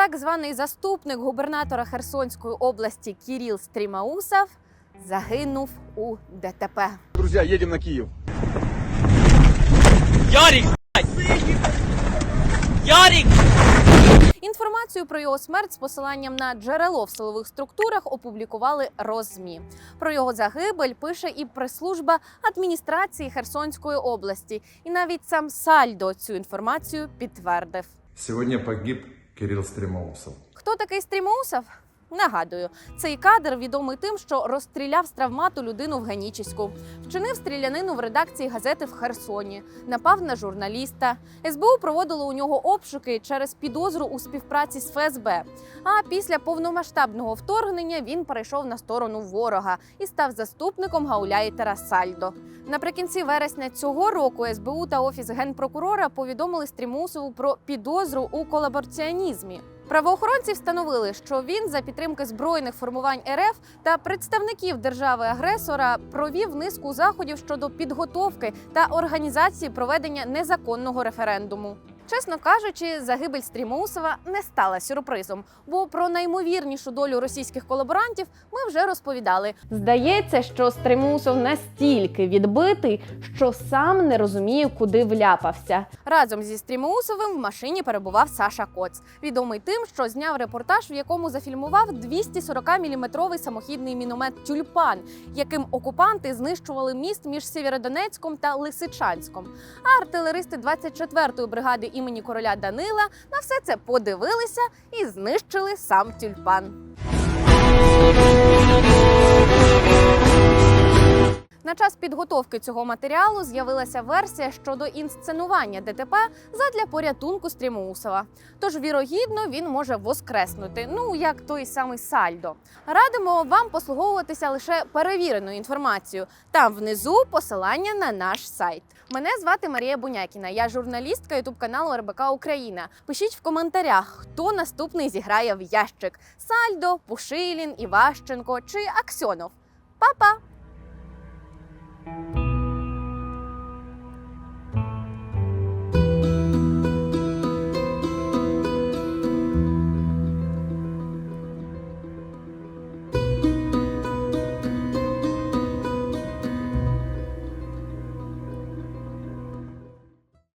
так званий заступник губернатора Херсонської області Кіріл Стрімаусов загинув у ДТП. Друзья, едем на Киев. Ярик! блядь! Ярик! Інформацію про його смерть з посиланням на джерело в силових структурах опублікували Розмі. Про його загибель пише і прес-служба адміністрації Херсонської області. І навіть сам Сальдо цю інформацію підтвердив. Сегодня погиб Кирилл Стримоусов. Хто такий Стрімоусов? Нагадую, цей кадр відомий тим, що розстріляв з травмату людину в Генічеську, вчинив стрілянину в редакції газети в Херсоні, напав на журналіста. СБУ проводило у нього обшуки через підозру у співпраці з ФСБ. А після повномасштабного вторгнення він перейшов на сторону ворога і став заступником гауляйтера Сальдо. Наприкінці вересня цього року СБУ та офіс генпрокурора повідомили Стрімусову про підозру у колабораціонізмі. Правоохоронці встановили, що він за підтримки збройних формувань РФ та представників держави-агресора провів низку заходів щодо підготовки та організації проведення незаконного референдуму. Чесно кажучи, загибель Стрімоусова не стала сюрпризом, бо про наймовірнішу долю російських колаборантів ми вже розповідали. Здається, що Стрімоусов настільки відбитий, що сам не розуміє, куди вляпався. Разом зі Стрімоусовим в машині перебував Саша Коц, відомий тим, що зняв репортаж, в якому зафільмував 240-мм самохідний міномет Тюльпан, яким окупанти знищували міст між Сєвєродонецьком та Лисичанськом. А артилеристи 24-ї бригади імені короля Данила на все це подивилися і знищили сам тюльпан. На час підготовки цього матеріалу з'явилася версія щодо інсценування ДТП задля порятунку Стрімоусова. Тож, вірогідно, він може воскреснути, ну як той самий Сальдо. Радимо вам послуговуватися лише перевіреною інформацією. Там внизу посилання на наш сайт. Мене звати Марія Бунякіна. Я журналістка ютуб каналу РБК Україна. Пишіть в коментарях, хто наступний зіграє в ящик: Сальдо, Пушилін, Іващенко чи Аксьонов. Па-па!